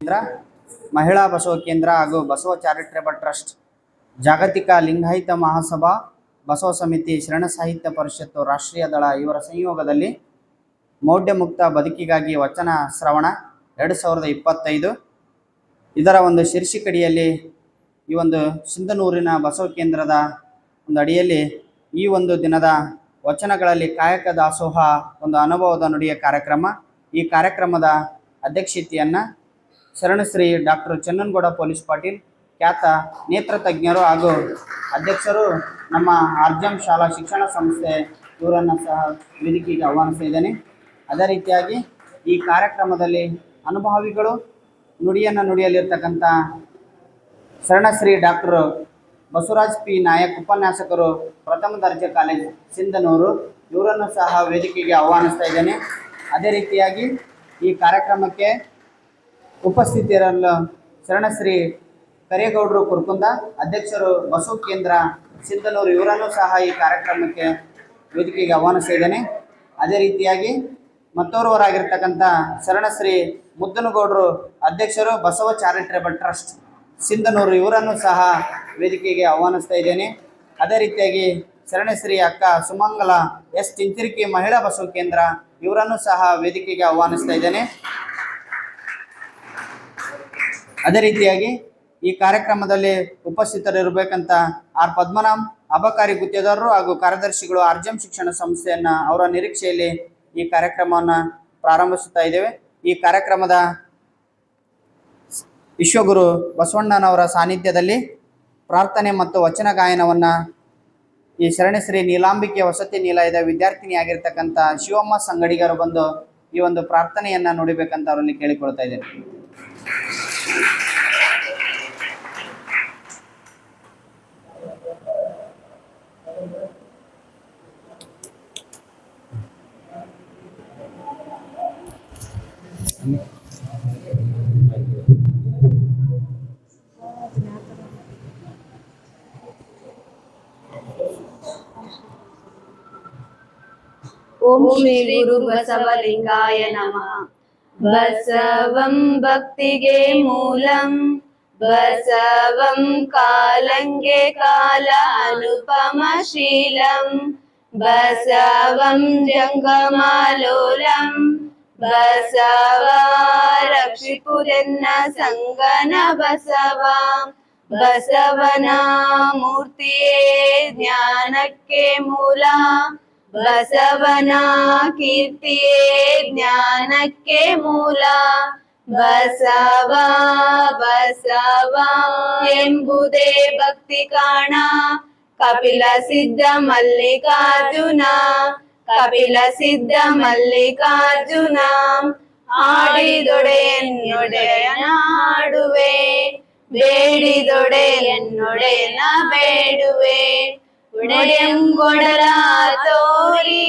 ಕೇಂದ್ರ, ಮಹಿಳಾ ಬಸವ ಕೇಂದ್ರ ಹಾಗೂ ಬಸವ ಚಾರಿಟೇಬಲ್ ಟ್ರಸ್ಟ್, ಜಾಗತಿಕ ಲಿಂಗಾಯಿತ ಮಹಾಸಭಾ, ಬಸವ ಸಮಿತಿ ಶರಣ ಸಾಹಿತ್ಯ ಪರಿಷತ್ತು ರಾಷ್ಟ್ರೀಯ ದಳ ಇವರ ಸಂಯೋಗದಲ್ಲಿ ಮೌಢ್ಯ ಮುಕ್ತ ಬದುಕಿಗಾಗಿ ವಚನ ಶ್ರವಣ ಎರಡು ಸಾವಿರದ ಇಪ್ಪತ್ತೈದು. ಇದರ ಒಂದು ಶೀರ್ಷಿಕಡಿಯಲ್ಲಿ ಈ ಒಂದು ಸಿಂಧನೂರಿನ ಬಸವ ಕೇಂದ್ರದ ಒಂದು ಅಡಿಯಲ್ಲಿ ಈ ಒಂದು ದಿನದ ವಚನಗಳಲ್ಲಿ ಕಾಯಕ ದಾಸೋಹ ಒಂದು ಅನುಭವದ ನುಡಿಯ ಕಾರ್ಯಕ್ರಮ. ಈ ಕಾರ್ಯಕ್ರಮದ ಅಧ್ಯಕ್ಷತೆಯನ್ನು ಶರಣಶ್ರೀ ಡಾಕ್ಟರ್ ಚನ್ನನಗೌಡ ಪೊಲೀಸ್ ಪಾಟೀಲ್, ಖ್ಯಾತ ನೇತ್ರ ತಜ್ಞರು ಹಾಗೂ ಅಧ್ಯಕ್ಷರು ನಮ್ಮ ಆರ್ಜಂ ಶಾಲಾ ಶಿಕ್ಷಣ ಸಂಸ್ಥೆ ಇವರನ್ನು ಸಹ ವೇದಿಕೆಗೆ ಆಹ್ವಾನಿಸಿದ್ದೇನೆ ಅದೇ ರೀತಿಯಾಗಿ ಈ ಕಾರ್ಯಕ್ರಮದಲ್ಲಿ ಅನುಭವಿಗಳು, ನುಡಿಯನ್ನು ನುಡಿಯಲಿರ್ತಕ್ಕಂಥ ಶರಣಶ್ರೀ ಡಾಕ್ಟರ್ ಬಸವರಾಜ್ ಪಿ. ನಾಯಕ್ ಉಪನ್ಯಾಸಕರು, ಪ್ರಥಮ ದರ್ಜೆ ಕಾಲೇಜ್ ಸಿಂಧನೂರು, ಇವರನ್ನು ಸಹ ವೇದಿಕೆಗೆ ಆಹ್ವಾನಿಸ್ತಾ ಇದ್ದೇನೆ. ಅದೇ ರೀತಿಯಾಗಿ ಈ ಕಾರ್ಯಕ್ರಮಕ್ಕೆ ಉಪಸ್ಥಿತಿರಲು ಶರಣಶ್ರೀ ಕರೇಗೌಡರು ಕುರ್ಕುಂದ, ಅಧ್ಯಕ್ಷರು ಬಸವ ಕೇಂದ್ರ ಸಿಂಧನೂರು, ಇವರನ್ನು ಸಹ ಈ ಕಾರ್ಯಕ್ರಮಕ್ಕೆ ವೇದಿಕೆಗೆ ಆಹ್ವಾನಿಸಿದ್ದೇನೆ ಅದೇ ರೀತಿಯಾಗಿ ಮತ್ತೋರ್ವರಾಗಿರ್ತಕ್ಕಂಥ ಶರಣಶ್ರೀ ಮುದ್ದನಗೌಡರು ಅಧ್ಯಕ್ಷರು ಬಸವ ಚಾರಿಟೇಬಲ್ ಟ್ರಸ್ಟ್ ಸಿಂಧನೂರು, ಇವರನ್ನು ಸಹ ವೇದಿಕೆಗೆ ಆಹ್ವಾನಿಸ್ತಾ ಇದ್ದೇನೆ. ಅದೇ ರೀತಿಯಾಗಿ ಶರಣಶ್ರೀ ಅಕ್ಕ ಸುಮಂಗಲ ಎಸ್ ಚಿಂಚಿರಿಕೆ ಮಹಿಳಾ ಬಸವ ಕೇಂದ್ರ, ಇವರನ್ನು ಸಹ ವೇದಿಕೆಗೆ ಆಹ್ವಾನಿಸ್ತಾ ಇದ್ದೇನೆ. ಅದೇ ರೀತಿಯಾಗಿ ಈ ಕಾರ್ಯಕ್ರಮದಲ್ಲಿ ಉಪಸ್ಥಿತರಿರಬೇಕಂತ ಆರ್ ಪದ್ಮನಾಭ್, ಅಬಕಾರಿ ಗುತ್ತಿಗೆದಾರರು ಹಾಗೂ ಕಾರ್ಯದರ್ಶಿಗಳು ಆರ್ಜಂ ಶಿಕ್ಷಣ ಸಂಸ್ಥೆಯನ್ನ ಅವರ ನಿರೀಕ್ಷೆಯಲ್ಲಿ ಈ ಕಾರ್ಯಕ್ರಮವನ್ನು ಪ್ರಾರಂಭಿಸುತ್ತಾ ಇದ್ದೇವೆ. ಈ ಕಾರ್ಯಕ್ರಮದ ವಿಶ್ವಗುರು ಬಸವಣ್ಣನವರ ಸಾನ್ನಿಧ್ಯದಲ್ಲಿ ಪ್ರಾರ್ಥನೆ ಮತ್ತು ವಚನ ಗಾಯನವನ್ನ ಈ ಶರಣಶ್ರೀ ನೀಲಾಂಬಿಕೆ ವಸತಿ ನಿಲಯದ ವಿದ್ಯಾರ್ಥಿನಿಯಾಗಿರ್ತಕ್ಕಂಥ ಶಿವಮ್ಮ ಸಂಗಡಿಗರು ಬಂದು ಈ ಒಂದು ಪ್ರಾರ್ಥನೆಯನ್ನ ನುಡಿಬೇಕಂತ ಅವರಲ್ಲಿ ಕೇಳಿಕೊಳ್ತಾ ಇದ್ದೇನೆ. ಓಂ ಶ್ರೀ ಗುರು ಬಸವಲಿಂಗಾಯ ನಮಃ बसवं भक्तिगे मूलं बसवं कालङ्गे कालानुपमशीलं बसवं जङ्गमालोलं बसवारक्षिपुरन्न सङ्गन बसवा बसवना मूर्तिये ज्ञानके मूला ಬಸವನ ಕೀರ್ತಿಯೇ ಜ್ಞಾನಕ್ಕೆ ಮೂಲ. ಬಸವ ಬಸವ ಎಂಬುದೇ ಭಕ್ತಿ ಕಾಣ ಕಪಿಲ ಸಿದ್ಧ ಮಲ್ಲಿಕಾರ್ಜುನ, ಕಪಿಲ ಸಿದ್ಧ ಮಲ್ಲಿಕಾರ್ಜುನ. ಆಡಿದೊಡೆಯನ್ನೊಡೆಯನಾಡುವೆ ಬೇಡಿದೊಡೆಯನ್ನೊಡೆಯನ ಬೇಡುವೆ ತೋರಿ,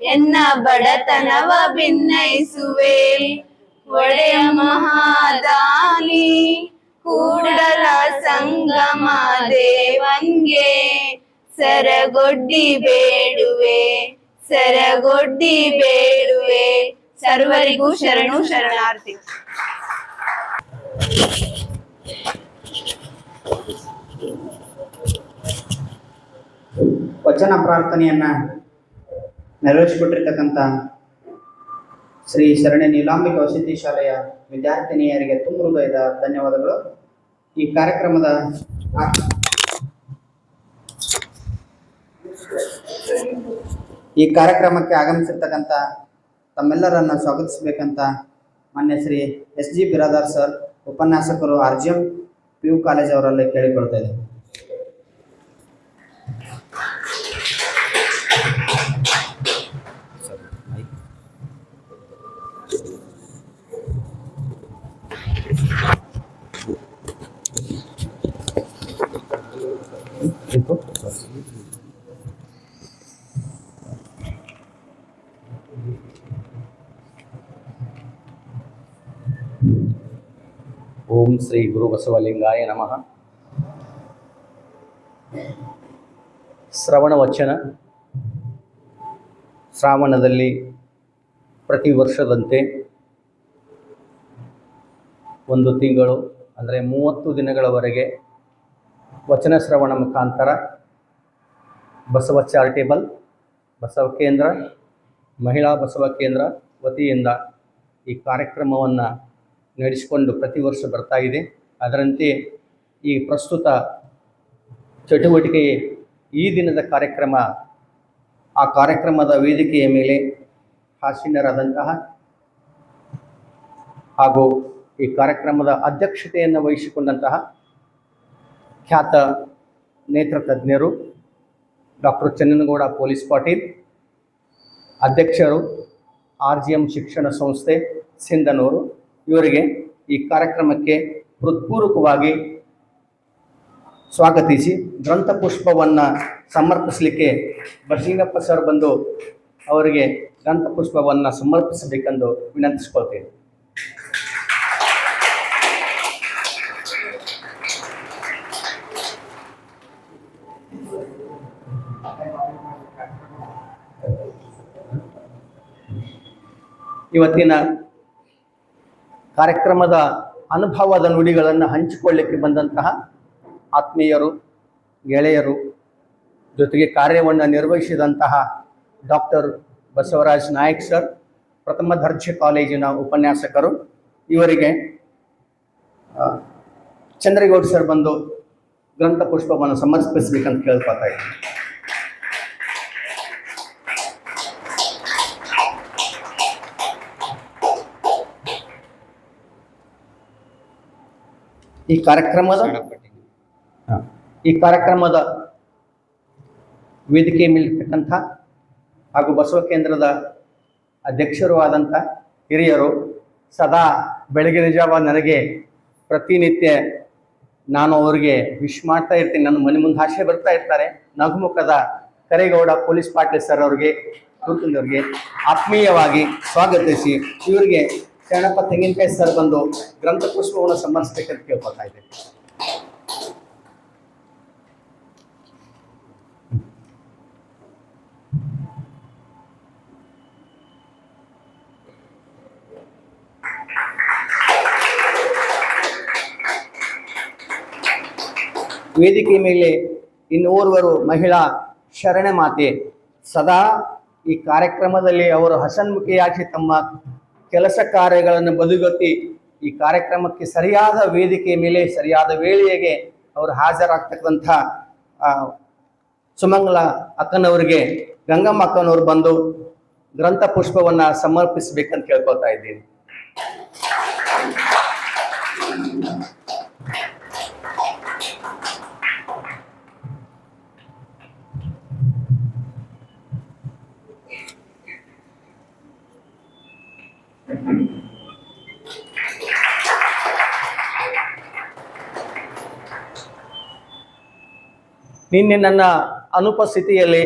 ಎನ್ನ ಬಡತನವ ಭಿನ್ನೈಸುವೆ. ಒಡೆಯ ಮಹಾದಾನಿ, ಕೂಡಲ ಸಂಗಮ ದೇವಂಗೆ ಸರಗೊಡ್ಡಿ ಬೇಡುವೆ ಸರಗೊಡ್ಡಿ ಬೇಡುವೆ. ಸರ್ವರಿಗೂ ಶರಣು ಶರಣಾರ್ಥಿ. ವಚನ ಪ್ರಾರ್ಥನೆಯನ್ನ ನೆರವೇರಿಸಿಕೊಟ್ಟಿರ್ತಕ್ಕಂಥ ಶ್ರೀ ಶರಣೆ ನೀಲಾಂಬಿಕ ವಸತಿ ಶಾಲೆಯ ವಿದ್ಯಾರ್ಥಿನಿಯರಿಗೆ ತುಂಬ ಧನ್ಯವಾದಗಳು. ಈ ಕಾರ್ಯಕ್ರಮದ ಈ ಕಾರ್ಯಕ್ರಮಕ್ಕೆ ಆಗಮಿಸಿರ್ತಕ್ಕಂಥ ತಮ್ಮೆಲ್ಲರನ್ನ ಸ್ವಾಗತಿಸಬೇಕಂತ ಮಾನ್ಯ Shri S G Biradar sir, ಉಪನ್ಯಾಸಕರು R G M P U college ಅವರಲ್ಲಿ ಕೇಳಿಕೊಳ್ತಾ ಇದ್ದೇನೆ ಓಂ ಶ್ರೀ ಗುರು ಬಸವಲಿಂಗಾಯ ನಮಃ ಶ್ರವಣ ವಚನ ಶ್ರಾವಣದಲ್ಲಿ ಪ್ರತಿ ವರ್ಷದಂತೆ ಒಂದು ತಿಂಗಳು, ಅಂದರೆ ಮೂವತ್ತು ದಿನಗಳವರೆಗೆ ವಚನ ಶ್ರವಣ ಮುಖಾಂತರ ಬಸವ ಚಾರಿಟೇಬಲ್, ಬಸವ ಕೇಂದ್ರ, ಮಹಿಳಾ ಬಸವ ಕೇಂದ್ರ ವತಿಯಿಂದ ಈ ಕಾರ್ಯಕ್ರಮವನ್ನು ನಡೆಸಿಕೊಂಡು ಪ್ರತಿ ವರ್ಷ ಬರ್ತಾ ಇದೆ. ಅದರಂತೆ ಈ ಪ್ರಸ್ತುತ ಚಟುವಟಿಕೆ ಈ ದಿನದ ಕಾರ್ಯಕ್ರಮ, ಆ ಕಾರ್ಯಕ್ರಮದ ವೇದಿಕೆಯ ಮೇಲೆ ಹಾಸೀನರಾದಂತಹ ಹಾಗೂ ಈ ಕಾರ್ಯಕ್ರಮದ ಅಧ್ಯಕ್ಷತೆಯನ್ನು ವಹಿಸಿಕೊಂಡಂತಹ ಖ್ಯಾತ ನೇತ್ರ ತಜ್ಞರು ಡಾಕ್ಟರ್ ಚನ್ನನಗೌಡ, ಪೊಲೀಸ್ ಪಾಟೀಲ್, ಅಧ್ಯಕ್ಷರು ಆರ್ ಜಿ ಎಂ ಶಿಕ್ಷಣ ಸಂಸ್ಥೆ, ಸಿಂಧನೂರು ಇವರಿಗೆ ಈ ಕಾರ್ಯಕ್ರಮಕ್ಕೆ ಹೃತ್ಪೂರ್ವಕವಾಗಿ ಸ್ವಾಗತಿಸಿ. ಗ್ರಂಥ ಪುಷ್ಪವನ್ನು ಸಮರ್ಪಿಸಲಿಕ್ಕೆ ಬಸಲಿಂಗಪ್ಪ ಸರ್ ಬಂದು ಅವರಿಗೆ ಗ್ರಂಥ ಪುಷ್ಪವನ್ನು ಸಮರ್ಪಿಸಬೇಕೆಂದು ವಿನಂತಿಸ್ಕೊಳ್ತೇನೆ. ಇವತ್ತಿನ ಕಾರ್ಯಕ್ರಮದ ಅನುಭವದ ನುಡಿಗಳನ್ನು ಹಂಚಿಕೊಳ್ಳಿಕ್ಕೆ ಬಂದಂತಹ ಆತ್ಮೀಯರು, ಗೆಳೆಯರು, ಜೊತೆಗೆ ಕಾರ್ಯವನ್ನು ನಿರ್ವಹಿಸಿದಂತಹ ಡಾಕ್ಟರ್ ಬಸವರಾಜ್ ನಾಯಕ್ ಸರ್, ಪ್ರಥಮ ದರ್ಜೆ ಕಾಲೇಜಿನ ಉಪನ್ಯಾಸಕರು, ಇವರಿಗೆ ಚಂದ್ರಗೌಡ ಸರ್ ಬಂದು ಗ್ರಂಥ ಪುಷ್ಪವನ್ನು ಸಮರ್ಪಿಸಬೇಕಂತ ಕೇಳ್ಕೊತಾ ಇದ್ದೀನಿ. ಈ ಕಾರ್ಯಕ್ರಮದ. ಈ ಕಾರ್ಯಕ್ರಮದ ವೇದಿಕೆ ಮೇಲಿರ್ತಕ್ಕಂಥ ಹಾಗೂ ಬಸವ ಕೇಂದ್ರದ ಅಧ್ಯಕ್ಷರು ಆದಂಥ ಹಿರಿಯರು ಸದಾ ಬೆಳಗಿನ ಜಾವ ನನಗೆ ಪ್ರತಿನಿತ್ಯ ನಾನು ಅವರಿಗೆ ವಿಶ್ ಮಾಡ್ತಾ ಇರ್ತೀನಿ. ನನ್ನ ಮನೆ ಮುಂದೆ ಆಶೆ ಬರ್ತಾ ಇರ್ತಾರೆ. ನಗುಮುಖದ ಕರೇಗೌಡ ಪೊಲೀಸ್ ಪಾಟೀಲ್ ಸರ್ ಅವರಿಗೆ ಅವ್ರಿಗೆ ಆತ್ಮೀಯವಾಗಿ ಸ್ವಾಗತಿಸಿ. ಇವರಿಗೆ ಶರಣಪ್ಪ ತೆಂಗಿನಕಾಯಿ ಸರ್ ಬಂದು ಗ್ರಂಥ ಪುಷ್ಪವನ್ನು ಸಮರ್ಪಿಸಬೇಕಂತ ಕೇಳ್ಕೊತಾ ಇದ್ದೇನೆ ವೇದಿಕೆ ಮೇಲೆ ಇನ್ನೋರ್ವರು ಮಹಿಳಾ ಶರಣ ಮಾತೆ, ಸದಾ ಈ ಕಾರ್ಯಕ್ರಮದಲ್ಲಿ ಅವರು ಹಸನ್ಮುಖಿಯಾಗಿ ತಮ್ಮ ಕೆಲಸ ಕಾರ್ಯಗಳನ್ನು ಬದುಗತ್ತಿ ಈ ಕಾರ್ಯಕ್ರಮಕ್ಕೆ ಸರಿಯಾದ ವೇದಿಕೆ ಮೇಲೆ, ಸರಿಯಾದ ವೇಳೆಗೆ ಅವರು ಹಾಜರಾಗ್ತಕ್ಕಂಥ ಸುಮಂಗಲ ಅಕ್ಕನವರಿಗೆ, ಗಂಗಮ್ಮ ಅಕ್ಕನವರು ಬಂದು ಗ್ರಂಥ ಪುಷ್ಪವನ್ನು ಸಮರ್ಪಿಸಬೇಕಂತ ಕೇಳ್ಕೊಳ್ತಾ ಇದ್ದೀನಿ. ನಿನ್ನೆ ನನ್ನ ಅನುಪಸ್ಥಿತಿಯಲ್ಲಿ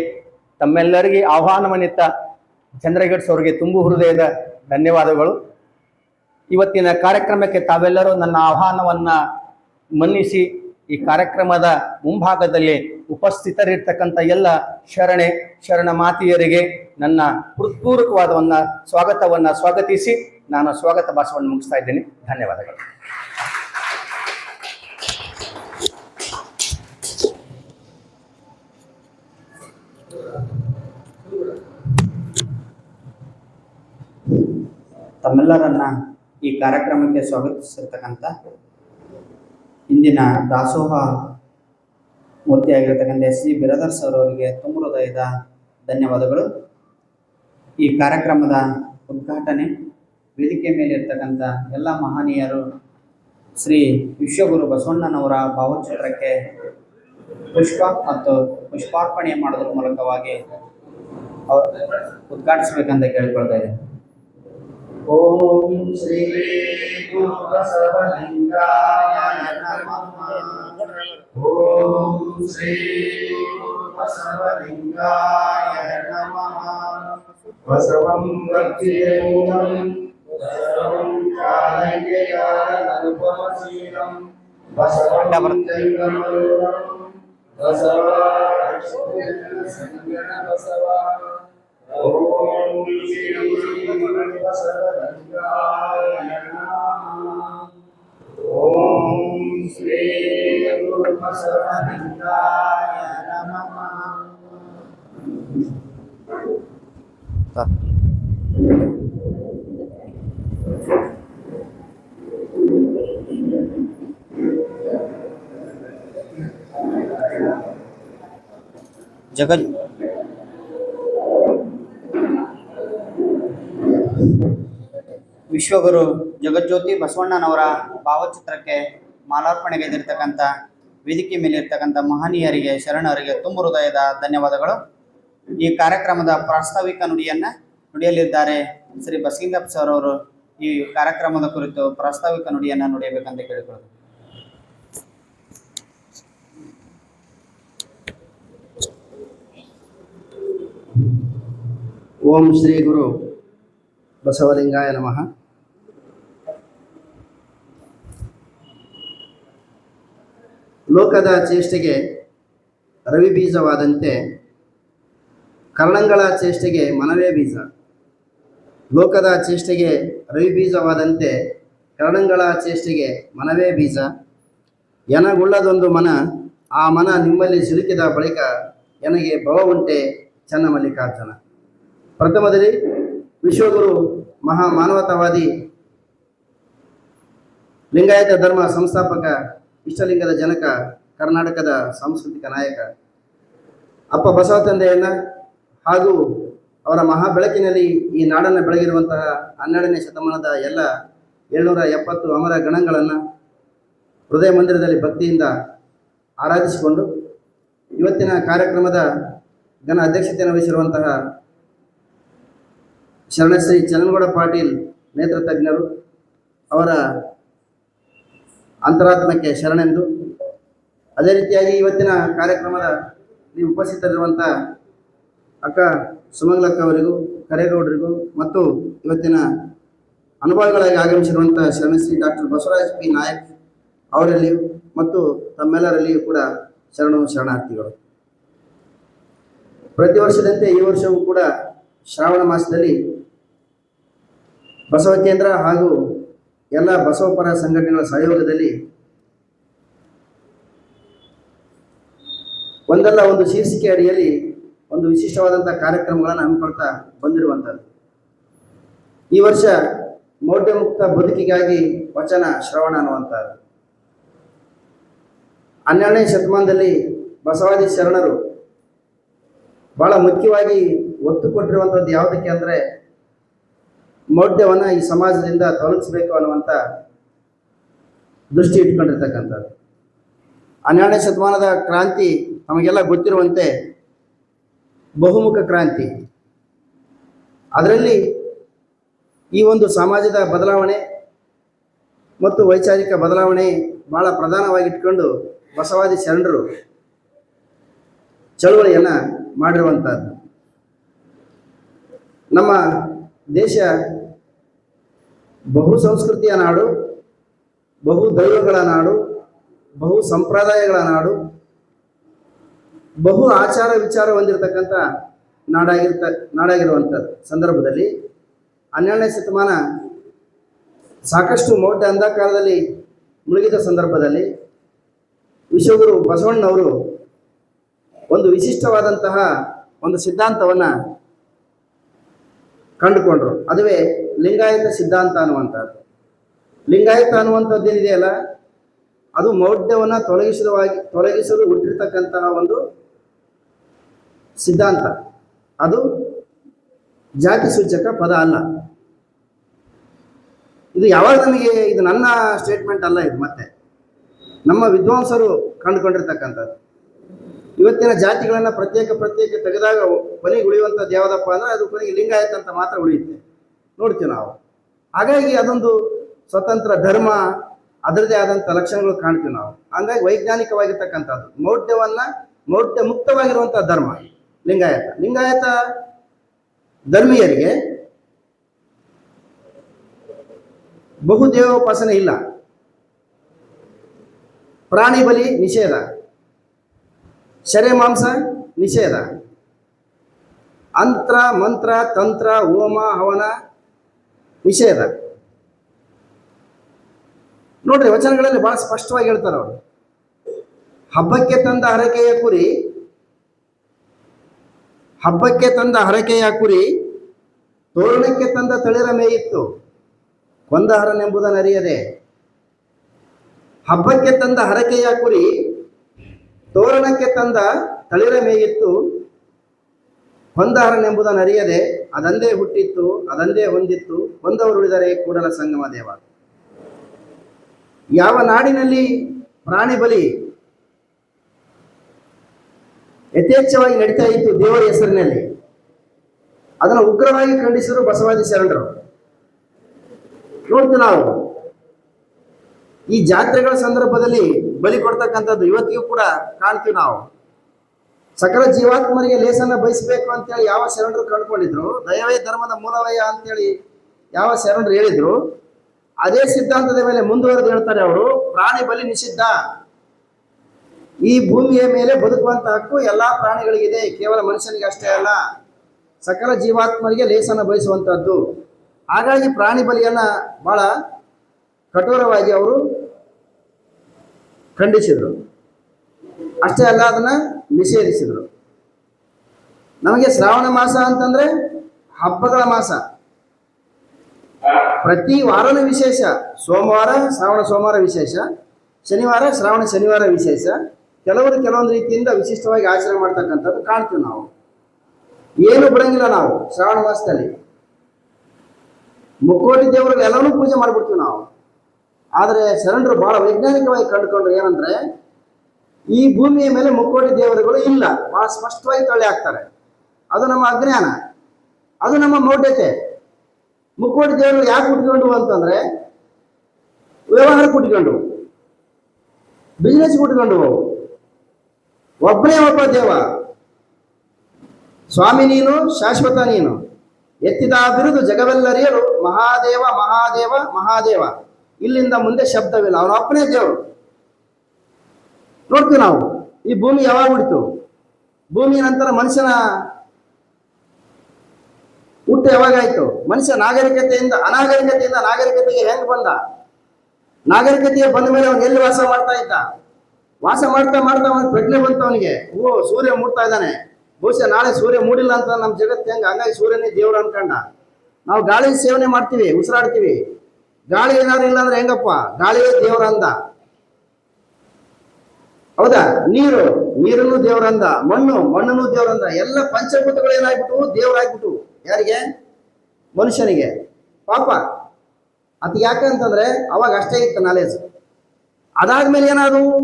ತಮ್ಮೆಲ್ಲರಿಗೆ ಆಹ್ವಾನವನ್ನಿತ್ತ ಚಂದ್ರಗಡ್ಸ್ ಅವರಿಗೆ ತುಂಬು ಹೃದಯದ ಧನ್ಯವಾದಗಳು. ಇವತ್ತಿನ ಕಾರ್ಯಕ್ರಮಕ್ಕೆ ತಾವೆಲ್ಲರೂ ನನ್ನ ಆಹ್ವಾನವನ್ನು ಮನ್ನಿಸಿ ಈ ಕಾರ್ಯಕ್ರಮದ ಮುಂಭಾಗದಲ್ಲಿ ಉಪಸ್ಥಿತರಿರ್ತಕ್ಕಂಥ ಎಲ್ಲ ಶರಣೆ, ಶರಣ ಮಾತಿಯರಿಗೆ ನನ್ನ ಹೃತ್ಪೂರ್ವಕವಾದವನ್ನ, ಸ್ವಾಗತವನ್ನ ಸ್ವಾಗತಿಸಿ ನಾನು ಸ್ವಾಗತ ಭಾಷಣವನ್ನು ಮುಗಿಸ್ತಾ ಇದ್ದೇನೆ. ಧನ್ಯವಾದಗಳು. ತಮ್ಮೆಲ್ಲರನ್ನ ಈ ಕಾರ್ಯಕ್ರಮಕ್ಕೆ ಸ್ವಾಗತಿಸಿರ್ತಕ್ಕಂಥ ಇಂದಿನ ದಾಸೋಹ ಮೂರ್ತಿಯಾಗಿರ್ತಕ್ಕಂಥ ಎಸ್ ಜಿ ಬಿರದರ್ ಸರ್ ಅವರಿಗೆ ತುಂಬ ಹೃದಯದ ಧನ್ಯವಾದಗಳು. ಈ ಕಾರ್ಯಕ್ರಮದ ಉದ್ಘಾಟನೆ, ವೇದಿಕೆ ಮೇಲೆ ಇರ್ತಕ್ಕಂಥ ಎಲ್ಲ ಮಹನೀಯರು ಶ್ರೀ ವಿಶ್ವಗುರು ಬಸವಣ್ಣನವರ ಭಾವಚಿತ್ರಕ್ಕೆ ಪುಷ್ಪ ಮತ್ತು ಪುಷ್ಪಾರ್ಪಣೆ ಮಾಡೋದ್ರ ಮೂಲಕವಾಗಿ ಉದ್ಘಾಟಿಸ್ಬೇಕಂತ ಕೇಳ್ಕೊಳ್ತಾ ಇದ್ದೇನೆ. ಓಂ ಶ್ರೀ ಗುರು ಬಸವಲಿಂಗಾಯ ನಮಃ ಓಂ ಶ್ರೀ ಗುರು ಬಸವಲಿಂಗಾಯ ನಮಃ ಬಸವಂ ಭಕ್ತಿಯೂಲಂ ಬಸವಂ ಕಾಲಂಗೆಯಾನನುಪಮಶೀಲಂ ಬಸವಂ ಜಂಗಮಯೂರಂ ಬಸವ ಸಂಗಣ ಬಸವ ಓಂ ಶ್ರೀ ಬಸವಲಿಂಗಾಯ ನಮಃ ಶ್ರೀ ಗುರು ಬಸವಲಿಂಗಾಯ ನಮಃ ಜಗತ್ ವಿಶ್ವಗುರು ಜಗಜ್ಯೋತಿ ಬಸವಣ್ಣನವರ ಭಾವಚಿತ್ರಕ್ಕೆ ಮಾಲಾರ್ಪಣೆಗೈದಿರ್ತಕ್ಕಂಥ ವೇದಿಕೆ ಮೇಲೆ ಇರ್ತಕ್ಕಂಥ ಮಹನೀಯರಿಗೆ, ಶರಣರಿಗೆ ತುಂಬ ಹೃದಯದ ಧನ್ಯವಾದಗಳು. ಈ ಕಾರ್ಯಕ್ರಮದ ಪ್ರಾಸ್ತಾವಿಕ ನುಡಿಯನ್ನ ನುಡಿಯಲಿದ್ದಾರೆ ಶ್ರೀ ಬಸಲಿಂಗಪ್ಪ ಸರ್ ಅವರು ಈ ಕಾರ್ಯಕ್ರಮದ ಕುರಿತು ಪ್ರಾಸ್ತಾವಿಕ ನುಡಿಯನ್ನ ನುಡಿಯಬೇಕಂತ ಕೇಳಿಕೊಳ್ಳೋದು ಓಂ ಶ್ರೀ ಗುರು. ಬಸವಲಿಂಗಾಯ ನಮಃ ಲೋಕದ ಚೇಷ್ಟೆಗೆ ರವಿ ಬೀಜವಾದಂತೆ ಕರ್ಣಂಗಳ ಚೇಷ್ಟೆಗೆ ಮನವೇ ಬೀಜ. ಲೋಕದ ಚೇಷ್ಟೆಗೆ ರವಿ ಬೀಜವಾದಂತೆ ಕರ್ಣಂಗಳ ಚೇಷ್ಟೆಗೆ ಮನವೇ ಬೀಜ. ಎನಗುಳ್ಳದೊಂದು ಮನ, ಆ ಮನ ನಿಮ್ಮಲ್ಲಿ ಸಿಲುಕಿದ ಬಳಿಕ ಎನಗೆ ಭವ ಉಂಟೆ ಚನ್ನಮಲ್ಲಿಕಾರ್ಜುನ. ಪ್ರಥಮದಲ್ಲಿ ವಿಶ್ವಗುರು ಮಹಾ ಮಾನವತಾವಾದಿ ಲಿಂಗಾಯತ ಧರ್ಮ ಸಂಸ್ಥಾಪಕ ಇಷ್ಟಲಿಂಗದ ಜನಕ, ಕರ್ನಾಟಕದ ಸಾಂಸ್ಕೃತಿಕ ನಾಯಕ. ಅಪ್ಪ ಬಸವ ತಂದೆಯನ್ನ ಹಾಗೂ ಅವರ ಮಹಾ ಬೆಳಕಿನಲ್ಲಿ ಈ ನಾಡನ್ನು ಬೆಳಗಿರುವಂತಹ ಹನ್ನೆರಡನೇ ಶತಮಾನದ ಎಲ್ಲ ಏಳ್ನೂರ ಎಪ್ಪತ್ತು ಅಮರ ಗಣಗಳನ್ನು ಹೃದಯ ಮಂದಿರದಲ್ಲಿ ಭಕ್ತಿಯಿಂದ ಆರಾಧಿಸಿಕೊಂಡು ಇವತ್ತಿನ ಕಾರ್ಯಕ್ರಮದ ಗಣ ಅಧ್ಯಕ್ಷತೆಯನ್ನು ವಹಿಸಿರುವಂತಹ ಶರಣಶ್ರೀ ಚನ್ನಗೌಡ ಪಾಟೀಲ್ ನೇತೃತ್ವಜ್ಞರು ಅವರ ಅಂತರಾತ್ಮಕ್ಕೆ ಶರಣೆಂದು. ಅದೇ ರೀತಿಯಾಗಿ ಇವತ್ತಿನ ಕಾರ್ಯಕ್ರಮದ ನೀವು ಉಪಸ್ಥಿತರಿರುವಂಥ ಅಕ್ಕ ಸುಮಂಗ್ಲಕ್ಕ ಅವರಿಗೂ, ಕರೇಗೌಡರಿಗೂ ಮತ್ತು ಇವತ್ತಿನ ಅನುಭವಗಳಾಗಿ ಆಗಮಿಸಿರುವಂಥ ಶರಣಶ್ರೀ ಡಾಕ್ಟರ್ ಬಸವರಾಜ್ ಪಿ. ನಾಯಕ್ ಅವರಲ್ಲಿಯೂ ಮತ್ತು ತಮ್ಮೆಲ್ಲರಲ್ಲಿಯೂ ಕೂಡ ಶರಣು ಶರಣಾರ್ಥಿಗಳು. ಪ್ರತಿ ವರ್ಷದಂತೆ ಈ ವರ್ಷವೂ ಕೂಡ ಶ್ರಾವಣ ಮಾಸದಲ್ಲಿ ಬಸವ ಕೇಂದ್ರ ಹಾಗೂ ಎಲ್ಲ ಬಸವಪರ ಸಂಘಟನೆಗಳ ಸಹಯೋಗದಲ್ಲಿ ಒಂದಲ್ಲ ಒಂದು ಶೀರ್ಷಿಕೆ ಅಡಿಯಲ್ಲಿ ಒಂದು ವಿಶಿಷ್ಟವಾದಂಥ ಕಾರ್ಯಕ್ರಮಗಳನ್ನು ಹಮ್ಮಿಕೊಳ್ತಾ ಬಂದಿರುವಂಥದ್ದು. ಈ ವರ್ಷ ಮೌಢ್ಯಮುಕ್ತ ಬದುಕಿಗಾಗಿ ವಚನ ಶ್ರವಣ ಅನ್ನುವಂಥದ್ದು. ಹನ್ನೆರಡನೇ ಶತಮಾನದಲ್ಲಿ ಬಸವಾದಿ ಶರಣರು ಬಹಳ ಮುಖ್ಯವಾಗಿ ಒತ್ತು ಕೊಟ್ಟಿರುವಂಥದ್ದು ಯಾವುದಕ್ಕೆ ಅಂದರೆ ಮೌಢ್ಯವನ್ನು ಈ ಸಮಾಜದಿಂದ ತೊಲಗಿಸ್ಬೇಕು ಅನ್ನುವಂಥ ದೃಷ್ಟಿ ಇಟ್ಕೊಂಡಿರ್ತಕ್ಕಂಥದ್ದು. ಹನ್ನೆರಡನೇ ಶತಮಾನದ ಕ್ರಾಂತಿ ನಮಗೆಲ್ಲ ಗೊತ್ತಿರುವಂತೆ ಬಹುಮುಖ ಕ್ರಾಂತಿ. ಅದರಲ್ಲಿ ಈ ಒಂದು ಸಮಾಜದ ಬದಲಾವಣೆ ಮತ್ತು ವೈಚಾರಿಕ ಬದಲಾವಣೆ ಬಹಳ ಪ್ರಧಾನವಾಗಿಟ್ಕೊಂಡು ಬಸವಾದಿ ಶರಣರು ಚಳುವಳಿಯನ್ನು ಮಾಡಿರುವಂಥದ್ದು. ನಮ್ಮ ದೇಶ ಬಹು ಸಂಸ್ಕೃತಿಯ ನಾಡು, ಬಹು ದೈವಗಳ ನಾಡು, ಬಹು ಸಂಪ್ರದಾಯಗಳ ನಾಡು, ಬಹು ಆಚಾರ ವಿಚಾರ ಹೊಂದಿರತಕ್ಕಂಥ ನಾಡಾಗಿರ್ತ ನಾಡಾಗಿರುವಂಥದ್ದು ಸಂದರ್ಭದಲ್ಲಿ ಹನ್ನೆರಡನೇ ಶತಮಾನ ಸಾಕಷ್ಟು ಮೌಢ್ಯ ಅಂಧಕಾರದಲ್ಲಿ ಮುಳುಗಿದ ಸಂದರ್ಭದಲ್ಲಿ ವಿಶ್ವಗುರು ಬಸವಣ್ಣವರು ಒಂದು ವಿಶಿಷ್ಟವಾದಂತಹ ಒಂದು ಸಿದ್ಧಾಂತವನ್ನು ಕಂಡುಕೊಂಡ್ರು. ಅದುವೇ ಲಿಂಗಾಯತ ಸಿದ್ಧಾಂತ ಅನ್ನುವಂಥದ್ದು. ಲಿಂಗಾಯತ ಅನ್ನುವಂಥದ್ದು ಏನಿದೆಯಲ್ಲ? ಅದು ಮೌಢ್ಯವನ್ನು ತೊಲಗಿಸಿದವಾಗಿ, ತೊಲಗಿಸಲು ಹುಟ್ಟಿರ್ತಕ್ಕಂತಹ ಒಂದು ಸಿದ್ಧಾಂತ. ಅದು ಜಾತಿ ಸೂಚಕ ಪದ ಅಲ್ಲ. ಇದು ಯಾವಾಗ ನಮಗೆ, ಇದು ನನ್ನ ಸ್ಟೇಟ್ಮೆಂಟ್ ಅಲ್ಲ ಇದು ಮತ್ತೆ. ನಮ್ಮ ವಿದ್ವಾಂಸರು ಕಂಡುಕೊಂಡಿರ್ತಕ್ಕಂಥದ್ದು. ಇವತ್ತಿನ ಜಾತಿಗಳನ್ನು ಪ್ರತ್ಯೇಕ ಪ್ರತ್ಯೇಕ ತೆಗೆದಾಗ ಕೊನೆಗೆ ಉಳಿಯುವಂಥದ್ದು ಯಾವುದಪ್ಪ ಅಂದ್ರೆ ಅದು ಕೊನೆಗೆ ಲಿಂಗಾಯತ ಅಂತ ಮಾತ್ರ ಉಳಿಯುತ್ತೆ. ನೋಡ್ತೀವಿ ನಾವು. ಹಾಗಾಗಿ ಅದೊಂದು ಸ್ವತಂತ್ರ ಧರ್ಮ ಅದರದೇ ಆದಂಥ ಲಕ್ಷಣಗಳು ಕಾಣ್ತೀವಿ ನಾವು. ಹಂಗಾಗಿ ವೈಜ್ಞಾನಿಕವಾಗಿರ್ತಕ್ಕಂಥದ್ದು, ಮೌಢ್ಯವನ್ನ ಮೌಢ್ಯ ಮುಕ್ತವಾಗಿರುವಂಥ ಧರ್ಮ ಲಿಂಗಾಯತ. ಲಿಂಗಾಯತ ಧರ್ಮೀಯರಿಗೆ ಬಹುದೇವೋಪಾಸನೆ ಇಲ್ಲ. ಪ್ರಾಣಿ ಬಲಿ ನಿಷೇಧ. ಶರೆ ಮಾಂಸ ನಿಷೇಧ. ಅಂತ್ರ, ಮಂತ್ರ, ತಂತ್ರ, ಹೋಮ, ಹವನ ನಿಷೇಧ. ನೋಡ್ರಿ, ವಚನಗಳಲ್ಲಿ ಬಹಳ ಸ್ಪಷ್ಟವಾಗಿ ಹೇಳ್ತಾರೆ ಅವರು. ಹಬ್ಬಕ್ಕೆ ತಂದ ಹರಕೆಯ ಕುರಿ, ಹಬ್ಬಕ್ಕೆ ತಂದ ಹರಕೆಯ ಕುರಿ, ತೋರಣಕ್ಕೆ ತಂದ ತಳಿರ ಮೇಯಿತ್ತು. ಕೊಂದಹರನೆಂಬುದನ್ನರಿಯದೆ ಹಬ್ಬಕ್ಕೆ ತಂದ ಹರಕೆಯ ಕುರಿ ತೋರಣಕ್ಕೆ ತಂದ ತಳಿರ ಮೇಯಿತ್ತು. ಹೊಂದಹರನೆಂಬುದನ್ನರಿಯದೆ ಅದಂದೇ ಹುಟ್ಟಿತ್ತು ಅದಂದೇ ಹೊಂದಿತ್ತು. ಹೊಂದವರುಳಿದರೆ ಕೂಡಲ ಸಂಗಮ ದೇವ. ಯಾವ ನಾಡಿನಲ್ಲಿ ಪ್ರಾಣಿ ಬಲಿ ಯಥೇಚ್ಛವಾಗಿ ನಡೀತಾ ಇತ್ತು ದೇವರ ಹೆಸರಿನಲ್ಲಿ? ಅದನ್ನು ಉಗ್ರವಾಗಿ ಖಂಡಿಸಿದರು ಬಸವಾದಿ ಶರಣರು. ನೋಡ್ತೀವಿ ನಾವು. ಈ ಜಾತ್ರೆಗಳ ಸಂದರ್ಭದಲ್ಲಿ ಬಲಿ ಕೊಡ್ತಕ್ಕಂಥದ್ದು. ಇವತ್ತಿಗೂ ಕೂಡ ಕಾಣ್ತೀವಿ ನಾವು. ಸಕಲ ಜೀವಾತ್ಮರಿಗೆ ಲೇಸನ್ನ ಬಯಸಬೇಕು ಅಂತೇಳಿ ಯಾವ ಶರಣರು ಕಂಡುಕೊಂಡಿದ್ರು ದಯವೇ ಧರ್ಮದ ಮೂಲವಯ ಅಂತೇಳಿ ಯಾವ ಶರಣರು ಹೇಳಿದ್ರು, ಅದೇ ಸಿದ್ಧಾಂತದ ಮೇಲೆ ಮುಂದುವರೆದು ಹೇಳ್ತಾರೆ ಅವರು, ಪ್ರಾಣಿ ಬಲಿ ನಿಷಿದ್ಧ. ಈ ಭೂಮಿಯ ಮೇಲೆ ಬದುಕುವಂತ ಹಕ್ಕು ಎಲ್ಲಾ ಪ್ರಾಣಿಗಳಿಗಿದೆ, ಕೇವಲ ಮನುಷ್ಯನಿಗೆ ಅಷ್ಟೇ ಅಲ್ಲ, ಸಕಲ ಜೀವಾತ್ಮರಿಗೆ ಲೇಸನ್ನ ಬಯಸುವಂತಹದ್ದು. ಹಾಗಾಗಿ ಪ್ರಾಣಿ ಬಲಿಯನ್ನ ಬಹಳ ಕಠೋರವಾಗಿ ಅವರು ಖಂಡಿಸಿದ್ರು. ಅಷ್ಟೇ ಅಲ್ಲ ಅದನ್ನು ನಿಷೇಧಿಸಿದರು. ನಮಗೆ ಶ್ರಾವಣ ಮಾಸ ಅಂತಂದರೆ ಹಬ್ಬಗಳ ಮಾಸ. ಪ್ರತಿ ವಾರನೂ ವಿಶೇಷ. ಸೋಮವಾರ, ಶ್ರಾವಣ ಸೋಮವಾರ ವಿಶೇಷ. ಶನಿವಾರ, ಶ್ರಾವಣ ಶನಿವಾರ ವಿಶೇಷ. ಕೆಲವರು ಕೆಲವೊಂದು ರೀತಿಯಿಂದ ವಿಶಿಷ್ಟವಾಗಿ ಆಚರಣೆ ಮಾಡ್ತಕ್ಕಂಥದ್ದು ಕಾಣ್ತೀವಿ ನಾವು. ಏನು ಬಿಡಂಗಿಲ್ಲ ನಾವು, ಶ್ರಾವಣ ಮಾಸದಲ್ಲಿ. ಮುಕ್ಕೋಟಿ ದೇವರಿಗೆ ಎಲ್ಲವನ್ನೂ ಪೂಜೆ ಮಾಡಿಬಿಡ್ತೀವಿ ನಾವು. ಆದರೆ ಶರಣರು ಬಹಳ ವೈಜ್ಞಾನಿಕವಾಗಿ ಕಂಡುಕೊಂಡ್ರು ಏನಂದ್ರೆ, ಈ ಭೂಮಿಯ ಮೇಲೆ ಮುಕ್ಕೋಟಿ ದೇವರುಗಳು ಇಲ್ಲ. ಬಹಳ ಸ್ಪಷ್ಟವಾಗಿ ತಳ್ಳಿ ಹಾಕ್ತಾರೆ. ಅದು ನಮ್ಮ ಅಜ್ಞಾನ. ಅದು ನಮ್ಮ ಮೌಢ್ಯತೆ. ಮುಕ್ಕೋಟಿ ದೇವರು ಯಾಕೆ ಹುಟ್ಕೊಂಡು ಅಂತಂದ್ರೆ, ವ್ಯವಹಾರ ಕುಟ್ಕೊಂಡು ಬಿಸ್ನೆಸ್ ಕುಟ್ಕೊಂಡು ಒಬ್ಬನೇ ಒಬ್ಬ ದೇವ. ಸ್ವಾಮಿ ನೀನು, ಶಾಶ್ವತ ನೀನು. ಎತ್ತಿದ ಬಿರುದು ಜಗವೆಲ್ಲರಿಯರು. ಮಹಾದೇವ ಮಹಾದೇವ ಮಹಾದೇವ. ಇಲ್ಲಿಂದ ಮುಂದೆ ಶಬ್ದವಿಲ್ಲ. ಅವನು ಅಪ್ಪನೇ ದೇವರು ನೋಡ್ತೀವಿ ನಾವು. ಈ ಭೂಮಿ ಯಾವಾಗ ಬಿಡ್ತು ಭೂಮಿಯ ನಂತರ ಮನುಷ್ಯನ ಹುಟ್ಟು ಯಾವಾಗಾಯ್ತು ಮನುಷ್ಯ ನಾಗರಿಕತೆಯಿಂದ, ಅನಾಗರಿಕತೆಯಿಂದ ನಾಗರಿಕತೆಗೆ ಹೆಂಗ್ ಬಂದ? ನಾಗರಿಕತೆಗೆ ಬಂದ ಮೇಲೆ ಅವನು ಎಲ್ಲಿ ವಾಸ ಮಾಡ್ತಾ ಇದ್ದ? ವಾಸ ಮಾಡ್ತಾ ಮಾಡ್ತಾ ಅವನು ಪ್ರಜ್ಞೆ ಬಂತು ಅವನಿಗೆ. ಓ, ಸೂರ್ಯ ಮೂಡ್ತಾ ಇದ್ದಾನೆ. ಬಹುಶಃ ನಾಳೆ ಸೂರ್ಯ ಮೂಡಿಲ್ಲ ಅಂತ ನಮ್ಮ ಜಗತ್ತು ಹೆಂಗ? ಹಂಗಾಗಿ ಸೂರ್ಯನೇ ದೇವ್ರು ಅನ್ಕಂಡ. ನಾವು ಗಾಳಿ ಸೇವನೆ ಮಾಡ್ತೀವಿ, ಉಸಿರಾಡ್ತೀವಿ. ಗಾಳಿ ಏನಾದ್ರು ಇಲ್ಲ ಅಂದ್ರೆ ಹೆಂಗಪ್ಪ? ಗಾಳಿಯೇ ದೇವರಂದ. ಅಂದ ಹೌದಾ? ನೀರು, ನೀರನ್ನು ದೇವರಂದ, ಮಣ್ಣು, ಮಣ್ಣನ್ನು ದೇವರಂದ. ಎಲ್ಲ ಪಂಚಭೂತಗಳು ಏನಾಗ್ಬಿಟ್ಟು ದೇವರಾಗ್ಬಿಟ್ಟು ಯಾರಿಗೆ? ಮನುಷ್ಯನಿಗೆ. ಪಾಪ. ಅದು ಯಾಕೆ ಅಂತಂದ್ರೆ ಅವಾಗ ಅಷ್ಟೇ ಇತ್ತು ನಾಲೆಜ್ ಅದಾದ್ಮೇಲೆ ಏನಾದ್ರು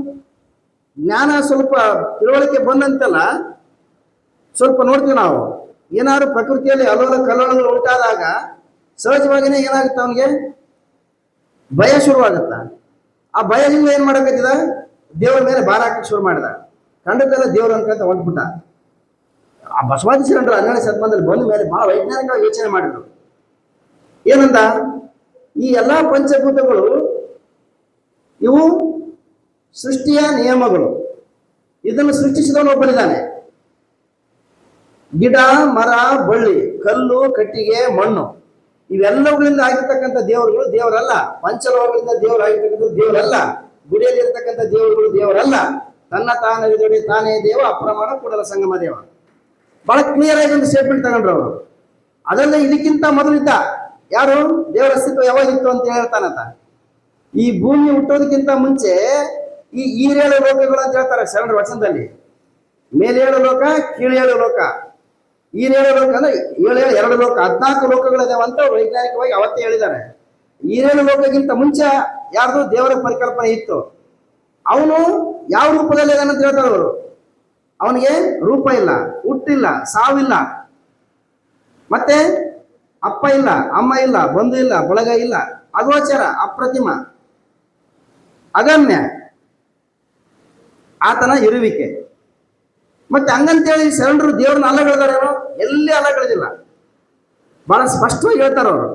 ಜ್ಞಾನ ಸ್ವಲ್ಪ ತಿಳುವಳಿಕೆ ಬಂದಂತೆಲ್ಲ, ಸ್ವಲ್ಪ ನೋಡ್ತೀವಿ ನಾವು. ಏನಾದ್ರು ಪ್ರಕೃತಿಯಲ್ಲಿ ಅಲೋಲ ಕಲ್ಲೋಲಗಳು ಉಂಟಾದಾಗ, ಸಹಜವಾಗಿನೇ ಏನಾಗುತ್ತೆ ಅವನಿಗೆ? ಭಯ ಶುರುವಾಗುತ್ತ. ಆ ಭಯದಿಂದ ಏನ್ ಮಾಡಕತ್ತಿದ? ದೇವರ ಮೇಲೆ ಭಾರ ಹಾಕಕ್ಕೆ ಶುರು ಮಾಡಿದ. ಕಂಡದ್ದೆಲ್ಲ ದೇವ್ರು ಅಂತ ಹೊಂಟ್ಬಿಟ್ಟ ಆ ಬಸವಾದಿ ಶರಣರು ಹನ್ನೆರಡು ಶತಮಾನದಲ್ಲಿ ಬಂದ ಮೇಲೆ ಬಹಳ ವೈಜ್ಞಾನಿಕವಾಗಿ ಯೋಚನೆ ಮಾಡಿದ್ರು. ಏನಂತ ಈ ಎಲ್ಲಾ ಪಂಚಭೂತಗಳು ಇವು ಸೃಷ್ಟಿಯ ನಿಯಮಗಳು. ಇದನ್ನು ಸೃಷ್ಟಿಸಿದವನು ಒಬ್ಬನಿದ್ದಾನೆ. ಗಿಡ, ಮರ, ಬಳ್ಳಿ, ಕಲ್ಲು, ಕಟ್ಟಿಗೆ, ಮಣ್ಣು. ಇವೆಲ್ಲವುಗಳಿಂದ ಆಗಿರ್ತಕ್ಕಂಥ ದೇವರುಗಳು ದೇವರಲ್ಲ. ಪಂಚಲೋಕಗಳಿಂದ ದೇವರು ಆಗಿರ್ತಕ್ಕಂಥ ದೇವರಲ್ಲ. ಗುಡಿಯಲ್ಲಿ ಇರ್ತಕ್ಕಂಥ ದೇವರುಗಳು ದೇವರಲ್ಲ. ತನ್ನ ತಾನವಿದೊಡೆ ತಾನೇ ದೇವ, ಅಪ್ರಮಾಣ, ಕೂಡಲ ಸಂಗಮ ದೇವ. ಬಹಳ ಕ್ಲಿಯರ್ ಆಗಿ ಒಂದು ಸ್ಟೇಟ್ಮೆಂಟ್ ತಗೊಂಡ್ರು ಅವರು. ಅದೆಲ್ಲ ಇದಕ್ಕಿಂತ ಮೊದಲಿದ್ದ ಯಾರು? ದೇವರ ಅಸ್ತಿತ್ವ ಯಾವಾಗಿತ್ತು ಅಂತ ಹೇಳ್ತಾನಂತ. ಈ ಭೂಮಿ ಹುಟ್ಟೋದಕ್ಕಿಂತ ಮುಂಚೆ ಈ ಈರೇಳು ಲೋಕಗಳು ಅಂತ ಹೇಳ್ತಾರೆ ಶರಣರ ವಚನದಲ್ಲಿ. ಮೇಲೇಳು ಲೋಕ, ಕೀಳೇಳು ಲೋಕ. ಈರೇಳು ಲೋಕ ಅಂದ್ರೆ ಏಳು ಎರಡು ಲೋಕ, ಹದಿನಾಲ್ಕು ಲೋಕಗಳಿದಾವೆ ಅಂತ ವೈಜ್ಞಾನಿಕವಾಗಿ ಅವತ್ತೇ ಹೇಳಿದ್ದಾರೆ. ಈರೇಳು ಲೋಕಕ್ಕಿಂತ ಮುಂಚೆ ಯಾರ್ದು ದೇವರ ಪರಿಕಲ್ಪನೆ ಇತ್ತು? ಅವನು ಯಾವ ರೂಪದಲ್ಲಿ ಏನಂತ ಅಂತ ಹೇಳ್ತಾರೆ ಅವರು. ಅವನಿಗೆ ರೂಪ ಇಲ್ಲ, ಹುಟ್ಟಿಲ್ಲ, ಸಾವಿಲ್ಲ. ಮತ್ತೆ ಅಪ್ಪ ಇಲ್ಲ, ಅಮ್ಮ ಇಲ್ಲ, ಬಂಧು ಇಲ್ಲ, ಬಳಗ ಇಲ್ಲ, ಅಗೋಚರ, ಅಪ್ರತಿಮ ಅಗಮ್ಯ ಆತನ ಇರುವಿಕೆ. ಮತ್ತೆ ಹಂಗಂತೇಳಿ ಶರಣರು ದೇವ್ರನ್ನ ಅಲ್ಲಗಳಿದಾರೇನೋ ಎಲ್ಲಿ ಅಲ್ಲಗಳಿದಿಲ್ಲ ಬಹಳ ಸ್ಪಷ್ಟವಾಗಿ ಹೇಳ್ತಾರೆ ಅವರು.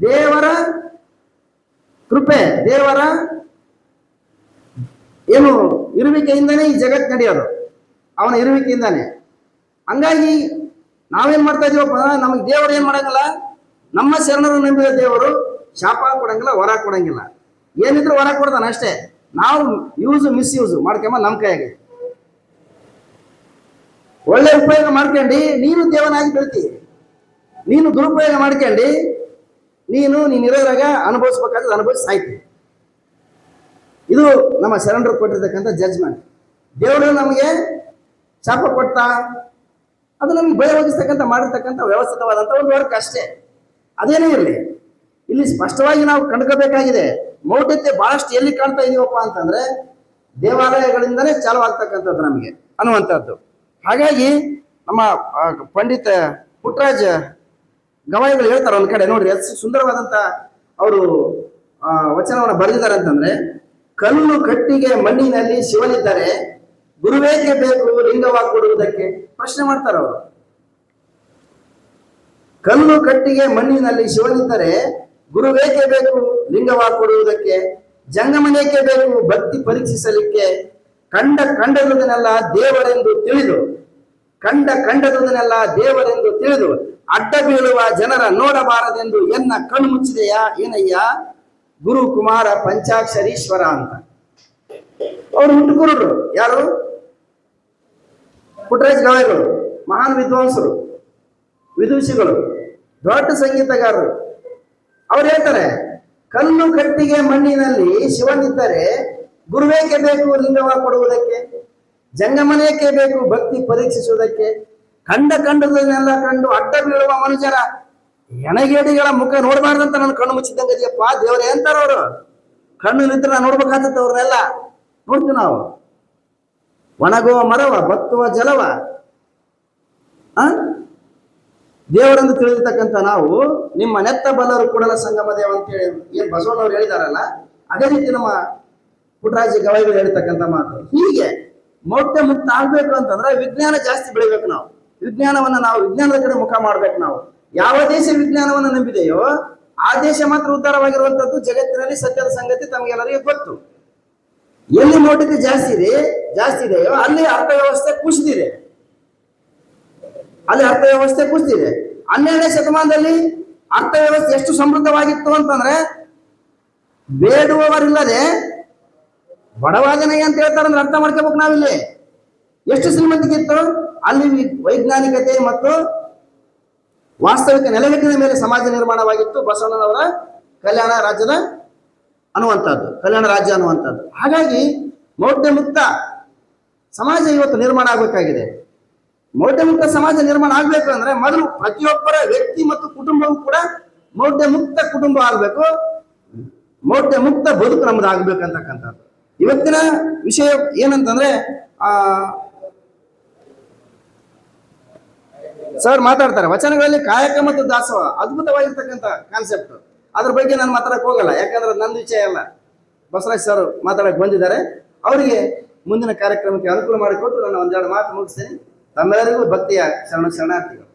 ದೇವರ ಕೃಪೆ, ದೇವರ ಏನು ಇರುವಿಕೆಯಿಂದಾನೇ ಈ ಜಗತ್ತು ನಡೆಯೋದು. ಅವನ ಇರುವಿಕೆಯಿಂದಾನೆ. ಹಂಗಾಗಿ ನಾವೇನ್ ಮಾಡ್ತಾ ಇದೀವಪ್ಪ ನಮಗೆ ದೇವರು ಏನ್ ಮಾಡಂಗಿಲ್ಲ? ನಮ್ಮ ಶರಣರು ನಂಬಿದ ದೇವರು ಶಾಪ ಕೊಡಂಗಿಲ್ಲ, ವರ ಕೊಡಂಗಿಲ್ಲ. ಏನಿದ್ರು ವರ ಕೊಡ್ತಾನೆ ಅಷ್ಟೇ. ನಾವು ಯೂಸ್ ಮಿಸ್ಯೂಸ್ ಮಾಡ್ಕೊಂಬ ನಮ್ಮ ಕೈಯಾಗೆ. ಒಳ್ಳೆ ಉಪಯೋಗ ಮಾಡ್ಕೊಂಡು, ನೀನು ದೇವನಾಗಿ ಬೆಳಿತಿ ನೀನು ದುರುಪಯೋಗ ಮಾಡ್ಕೊಂಡು, ನೀನು ನೀನು ಇರೋದ್ರಾಗ ಅನುಭವಿಸ್ಬೇಕಾದ್ರೆ ಅನುಭವಿಸಿ ಸಾಯ್ತಿ. ಇದು ನಮ್ಮ ಶರಣರು ಕೊಟ್ಟಿರ್ತಕ್ಕಂಥ ಜಡ್ಜ್ಮೆಂಟ್ ದೇವರು ನಮಗೆ ಶಾಪ ಕೊಟ್ಟ, ಅದು ನಮ್ಗೆ ಭಯ ಒದಗಿಸ್ತಕ್ಕಂಥ ಮಾಡಿರ್ತಕ್ಕಂಥ ವ್ಯವಸ್ಥಿತವಾದಂಥ ಒಂದು ವರ್ಕ್ ಅಷ್ಟೇ. ಅದೇನೇ ಇರಲಿ. ಇಲ್ಲಿ ಸ್ಪಷ್ಟವಾಗಿ ನಾವು ಕಂಡ್ಕೋಬೇಕಾಗಿದೆ ಮೌಢ್ಯತೆ ಬಹಳಷ್ಟು ಎಲ್ಲಿ ಕಾಣ್ತಾ ಇದೀವಪ್ಪ ಅಂತಂದ್ರೆ ದೇವಾಲಯಗಳಿಂದನೇ ಚಾಲು ಆಗ್ತಕ್ಕಂಥದ್ದು ನಮಗೆ ಅನ್ನುವಂಥದ್ದು. ಹಾಗಾಗಿ ನಮ್ಮ ಪಂಡಿತ ಪುಟ್ಟರಾಜ ಗವಾಯಿಗಳು ಹೇಳ್ತಾರೆ ಒಂದು ಕಡೆ ನೋಡ್ರಿ ಎಷ್ಟು ಸುಂದರವಾದಂತ ಅವರು ವಚನವನ್ನು ಬರೆದಿದ್ದಾರೆ ಅಂತಂದ್ರೆ, ಕಲ್ಲು ಕಟ್ಟಿಗೆ ಮಣ್ಣಿನಲ್ಲಿ ಶಿವನಿದ್ದಾರೆ ಗುರುವೇಕೆ ಬೇಕು ಲಿಂಗವಾಗಿ ಕೊಡುವುದಕ್ಕೆ? ಪ್ರಶ್ನೆ ಮಾಡ್ತಾರೆ ಅವರು. ಕಲ್ಲು ಕಟ್ಟಿಗೆ ಮಣ್ಣಿನಲ್ಲಿ ಶಿವನಿದ್ದರೆ ಗುರುವೇಕೆ ಬೇಕು ಲಿಂಗವಾಗಿ ಕೊಡುವುದಕ್ಕೆ? ಜಂಗಮನೇಕೆ ಬೇಕು ಭಕ್ತಿ ಪರೀಕ್ಷಿಸಲಿಕ್ಕೆ? ಕಂಡ ಕಂಡದುದನ್ನೆಲ್ಲ ದೇವರೆಂದು ತಿಳಿದು, ಕಂಡ ಕಂಡದುದನ್ನೆಲ್ಲ ದೇವರೆಂದು ತಿಳಿದು ಅಡ್ಡ ಬೀಳುವ ಜನರ ನೋಡಬಾರದೆಂದು ಎನ್ನ ಕಣ್ಣು ಮುಚ್ಚಿದೆಯಾ ಏನಯ್ಯ? ಗುರು ಕುಮಾರ ಪಂಚಾಕ್ಷರೀಶ್ವರ ಅಂತ. ಅವರು ಹುಟ್ಟುಕುರುಡ್ರು ಯಾರು? ಪುಟ್ಟರಾಜ್ ಗವಾಯಿಗಳು ಮಹಾನ್ ವಿದ್ವಾಂಸರು, ವಿದೂಷಿಗಳು, ದೊಡ್ಡ ಸಂಗೀತಗಾರರು. ಅವ್ರು ಹೇಳ್ತಾರೆ, ಕಲ್ಲು ಕಟ್ಟಿಗೆ ಮಣ್ಣಿನಲ್ಲಿ ಶಿವನಿದ್ದರೆ ಗುರುವೇಕೆ ಬೇಕು ಲಿಂಗವ ಕೊಡುವುದಕ್ಕೆ? ಜಂಗಮನೇಕೆ ಬೇಕು ಭಕ್ತಿ ಪರೀಕ್ಷಿಸುವುದಕ್ಕೆ? ಕಂಡ ಕಂಡದನ್ನೆಲ್ಲ ಕಂಡು ಅಡ್ಡ ಬೀಳುವ ಮನುಷ್ಯರ ಎಣಗೇಡಿಗಳ ಮುಖ ನೋಡಬಾರ್ದಂತ ನನ್ನ ಕಣ್ಣು ಮುಚ್ಚಿದ್ದಂಗೆ ಇದೆಯಪ್ಪ ದೇವರೇ ಅಂತಾರ ಅವರು. ಕಣ್ಣು ನಿಂತರ ನೋಡ್ಬೇಕಾಗತ್ತೆ ಅವ್ರನ್ನೆಲ್ಲ. ನೋಡ್ತೀವಿ ನಾವು. ಒಣಗುವ ಮರವ, ಬತ್ತುವ ಜಲವ. ಆ? ದೇವರೆಂದು ತಿಳಿದಿರ್ತಕ್ಕಂಥ ನಾವು, ನಿಮ್ಮ ನೆತ್ತ ಬಲ್ಲರು ಕೂಡಲ ಸಂಗಮ ದೇವ ಅಂತ ಹೇಳಿ ಏನ್ ಬಸವಣ್ಣವ್ರು ಹೇಳಿದಾರಲ್ಲ, ಅದೇ ರೀತಿ ನಮ್ಮ ಪುಟ್ಟರಾಜ ಗವಾಯಿಗಳು ಹೇಳ್ತಕ್ಕಂಥ ಮಾತು. ಹೀಗೆ ಮೌಢ್ಯ ಮುಕ್ತ ಆಗ್ಬೇಕು ಅಂತಂದ್ರೆ ವಿಜ್ಞಾನ ಜಾಸ್ತಿ ಬೆಳಿಬೇಕು ನಾವು. ವಿಜ್ಞಾನವನ್ನ ನಾವು ವಿಜ್ಞಾನದ ಕಡೆ ಮುಖ ಮಾಡ್ಬೇಕು ನಾವು. ಯಾವ ದೇಶ ವಿಜ್ಞಾನವನ್ನ ನಂಬಿದೆಯೋ ಆ ದೇಶ ಮಾತ್ರ ಉದ್ಧಾರವಾಗಿರುವಂತದ್ದು ಜಗತ್ತಿನಲ್ಲಿ ಸತ್ಯದ ಸಂಗತಿ ತಮಗೆಲ್ಲರಿಗೂ ಗೊತ್ತು. ಎಲ್ಲಿ ಮೌಢ್ಯತೆ ಜಾಸ್ತಿ ಇದೆ, ಜಾಸ್ತಿ ಇದೆಯೋ ಅಲ್ಲಿ ಅರ್ಥವ್ಯವಸ್ಥೆ ಕುಸಿದಿದೆ. ಅಲ್ಲಿ ಅರ್ಥವ್ಯವಸ್ಥೆ ಕುಸಿದಿದೆ. ಹನ್ನೆರಡನೇ ಶತಮಾನದಲ್ಲಿ ಅರ್ಥವ್ಯವಸ್ಥೆ ಎಷ್ಟು ಸಮೃದ್ಧವಾಗಿತ್ತು ಅಂತಂದ್ರೆ ಬೇಡುವವರಿಲ್ಲದೆ ಬಡವಾದನೆ ಅಂತ ಹೇಳ್ತಾರೆ ಅಂದ್ರೆ ಅರ್ಥ ಮಾಡ್ಕೋಬೇಕು ನಾವಿಲ್ಲಿ. ಎಷ್ಟು ಶ್ರೀಮಂತಿಕಿತ್ತು ಅಲ್ಲಿ ವೈಜ್ಞಾನಿಕತೆ ಮತ್ತು ವಾಸ್ತವಿಕ ನೆಲೆಗಟ್ಟಿನ ಮೇಲೆ ಸಮಾಜ ನಿರ್ಮಾಣವಾಗಿತ್ತು ಬಸವಣ್ಣನವರ ಕಲ್ಯಾಣ ರಾಜ್ಯದ ಅನ್ನುವಂಥದ್ದು, ಕಲ್ಯಾಣ ರಾಜ್ಯ ಅನ್ನುವಂಥದ್ದು. ಹಾಗಾಗಿ ಮೌಢ್ಯ ಮುಕ್ತ ಸಮಾಜ ಇವತ್ತು ನಿರ್ಮಾಣ ಆಗಬೇಕಾಗಿದೆ. ಮೌಢ್ಯ ಮುಕ್ತ ಸಮಾಜ ನಿರ್ಮಾಣ ಆಗ್ಬೇಕು ಅಂದ್ರೆ ಮೊದಲು ಪ್ರತಿಯೊಬ್ಬರ ವ್ಯಕ್ತಿ ಮತ್ತು ಕುಟುಂಬವೂ ಕೂಡ ಮೌಢ್ಯ ಮುಕ್ತ ಕುಟುಂಬ ಆಗಬೇಕು. ಮೌಢ್ಯ ಮುಕ್ತ ಬದುಕು ನಮ್ದು ಆಗ್ಬೇಕಂತಕ್ಕಂಥದ್ದು ಇವತ್ತಿನ ವಿಷಯ ಏನಂತಂದ್ರೆ, ಆ, ಸರ್ ಮಾತಾಡ್ತಾರೆ, ವಚನಗಳಲ್ಲಿ ಕಾಯಕ ಮತ್ತು ದಾಸವ ಅದ್ಭುತವಾಗಿರ್ತಕ್ಕಂಥ ಕಾನ್ಸೆಪ್ಟ್ ಅದ್ರ ಬಗ್ಗೆ ನಾನು ಮಾತಾಡಕ್ ಹೋಗಲ್ಲ, ಯಾಕಂದ್ರೆ ನಂದು ವಿಷಯ ಅಲ್ಲ. ಬಸವರಾಜ್ ಸರ್ ಮಾತಾಡಕ್ ಬಂದಿದ್ದಾರೆ. ಅವರಿಗೆ ಮುಂದಿನ ಕಾರ್ಯಕ್ರಮಕ್ಕೆ ಅನುಕೂಲ ಮಾಡಿಕೊಟ್ಟು ನಾನು ಒಂದೆರಡು ಮಾತು ಮುಗಿಸ್ತೇನೆ. ತಮ್ಮೆಲ್ಲರಿಗೂ ಭಕ್ತಿಯ ಶರಣ ಶರಣಾರ್ಥಿಗಳು.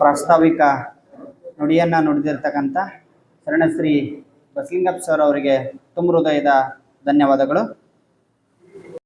ಪ್ರಾಸ್ತಾವಿಕ ನುಡಿಯನ್ನು ನುಡಿದಿರ್ತಕ್ಕಂಥ ಶರಣಶ್ರೀ ಬಸಲಿಂಗಪ್ಪ ಸರ್ ಅವರಿಗೆ ತುಂಬ ಹೃದಯದ ಧನ್ಯವಾದಗಳು.